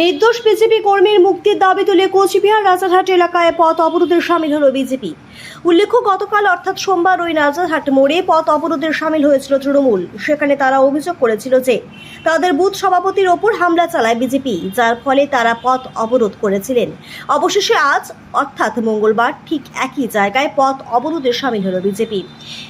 নির্দোষ বিজেপি কর্মীর মুক্তির দাবি তুলে কোচবিহার রাজারহাট এলাকায় পথ অবরোধের সামিল হল বিজেপি। উল্লেখ্য, গতকাল অর্থাৎ সোমবার ওই রাজারহাট মোড়ে পথ অবরোধের সামিল হয়েছিল তৃণমূল। সেখানে তারা অভিযোগ করেছিল যে, তাদের বুথ সভাপতির ওপর হামলা চালায় বিজেপি, যার ফলে তারা পথ অবরোধ করেছিলেন। অবশেষে আজ, অর্থাৎ মঙ্গলবার, ঠিক একই জায়গায় পথ অবরোধে সামিল হল বিজেপি।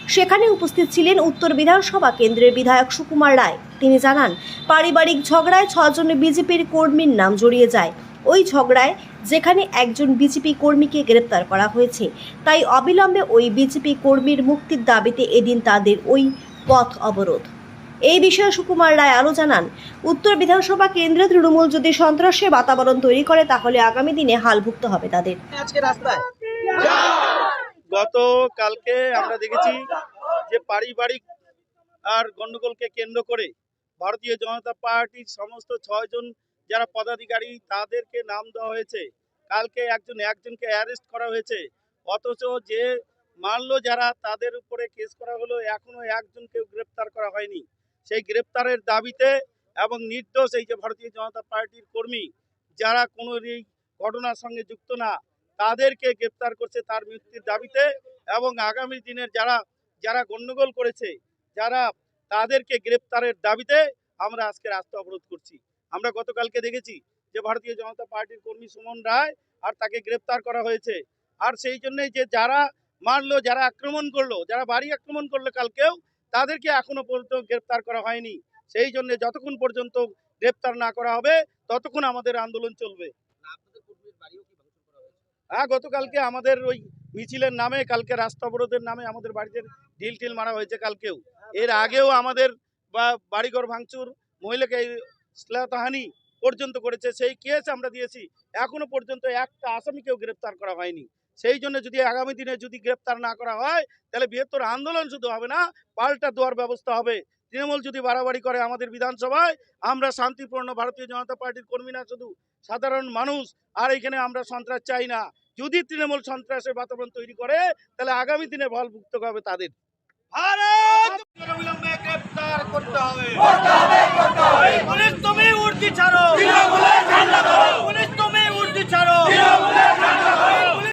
সেখানে উপস্থিত ছিলেন উত্তর বিধানসভা কেন্দ্রের বিধায়ক সুকুমার রায়। তিনি জানান পারিবারিক ঝগড়ায় ছজন বিজেপির কর্মীর নাম জড়িয়ে যায়। ওই ঝগড়ায় যেখানে একজন বিজেপি কর্মীকে গ্রেপ্তার করা হয়েছে তাই অবিলম্বে ওই বিজেপি কর্মীর মুক্তির দাবিতে এদিন তাদের ওই পথ অবরোধ। এই বিষয়ে সুকুমার রায় আরও জানান উত্তর বিধানসভা কেন্দ্রে তৃণমূল যদি সন্ত্রাসের বাতাবরণ তৈরি করে তাহলে আগামী দিনে হাল হালভুক্ত হবে তাদের। আজকে রাস্তায়। গত কালকে আমরা দেখেছি যে পারিবারিক আর গন্ডগোলকে কেন্দ্র করে ভারতীয় জনতা পার্টির সমস্ত ছয়জন যারা পদাধিকারী, তাদেরকে নাম দেওয়া হয়েছে। কালকে একজন, একজনকে অ্যারেস্ট করা হয়েছে। অথচ যে মারলো যারা, তাদের উপরে কেস করা হলো। এখনও একজনকেও গ্রেপ্তার করা হয়নি। সেই গ্রেপ্তারের দাবিতে এবং নির্দোষ এই যে ভারতীয় জনতা পার্টির কর্মী, যারা কোনো ঘটনার সঙ্গে যুক্ত না, তাদেরকে গ্রেপ্তার করছে তার মৃত্যুর দাবিতে। এবং আগামী দিনের যারা যারা গণ্ডগোল করেছে, যারা তাদেরকে গ্রেপ্তারের দাবিতে আমরা আজকে রাস্তা অবরোধ করছি। আমরা গতকালকে দেখেছি যে ভারতীয় জনতা পার্টির কর্মী সুমন রায় আর তাকে গ্রেপ্তার করা হয়েছে। আর সেই জন্যই যে যারা মারলো যারা আক্রমণ করল যারা বাড়ি আক্রমণ করল কালকেও তাদেরকে এখনও পর্যন্ত গ্রেপ্তার করা হয়নি। সেই জন্য যতক্ষণ পর্যন্ত গ্রেপ্তার না করা হবে ততক্ষণ আমাদের আন্দোলন চলবে। হ্যাঁ গতকালকে আমাদের ওই মিছিলের নামে, কালকে রাস্তা অবরোধের নামে আমাদের বাড়িতে ঢিল টিল মারা হয়েছে কালকেও। এর আগেও আমাদের বা বাড়িঘর ভাঙচুর মহিলাকে শ্লীলতাহানি পর্যন্ত করেছে, সেই কেস আমরা দিয়েছি। এখনও পর্যন্ত একটা আসামিকেও গ্রেপ্তার করা হয়নি। সেই জন্য যদি আগামী দিনে যদি গ্রেপ্তার না করা হয়, তাহলে বৃহত্তর আন্দোলন শুধু হবে না, পাল্টা দেওয়ার ব্যবস্থা হবে। তৃণমূল যদি বাড়াবাড়ি করে আমাদের বিধানসভায় আমরা শান্তিপূর্ণ ভারতীয় জনতা পার্টির কর্মী না শুধু সাধারণ মানুষ আর এখানে আমরা সন্ত্রাস চাই না। যদি তৃণমূল সন্ত্রাসের বাতাবরণ তৈরি করে তাহলে আগামী দিনে ফল ভুক্ত হবে তাদের। ভারত! করতে হবে।